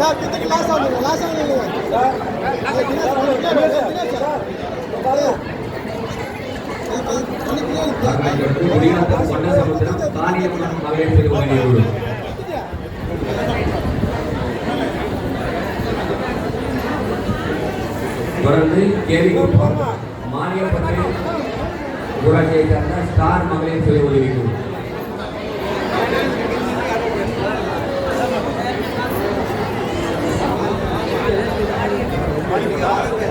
Sir கிட்டக்கு last ஆகுங்க last ஆகுங்க தொடர்ந்து கேலிக்குப்பம் மானியப்பட்டு ஊராட்சியை சேர்ந்த ஸ்டார் மகளிர் சுய உதவிக்குழு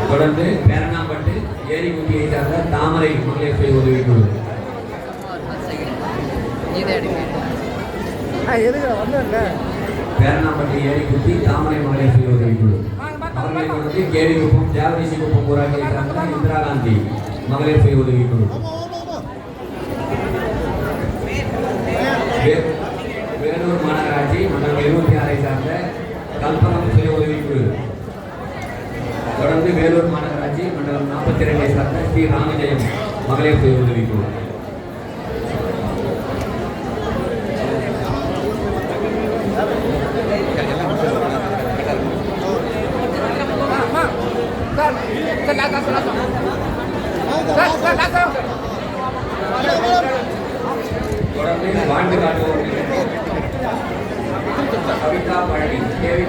தொடர்ந்து பேரணாம்பட்டு ஏரிக்குட்டியை சேர்ந்த தாமரை மகளிர் சுய எதுக்கு? வந்தேன்ல பேரணாம்பட்டி ஏரிக்குட்டி தாமரை மகளிர் சுய உதவிக்குழு அவர்களை தொடர்ந்து கேலிக்குப்பம் ஜாகரிசி குப்பம் ஊராட்சியை சேர்ந்த இந்திரா காந்தி மகளிர் சுய உதவிக்குழு வே- வேலூர் மாநகராட்சி மண்டலம் இருபத்தி ஆறை சார்ந்த கல்பனம் சுய உதவிக்குழு தொடர்ந்து வேலூர் மாநகராட்சி மண்டலம் நாற்பத்தி ரெண்டை சார்ந்த ஸ்ரீ ராமஜெயம் மகளிர் சுய உதவி குழு. தொடர்ந்து கவிதா பழனி தேவை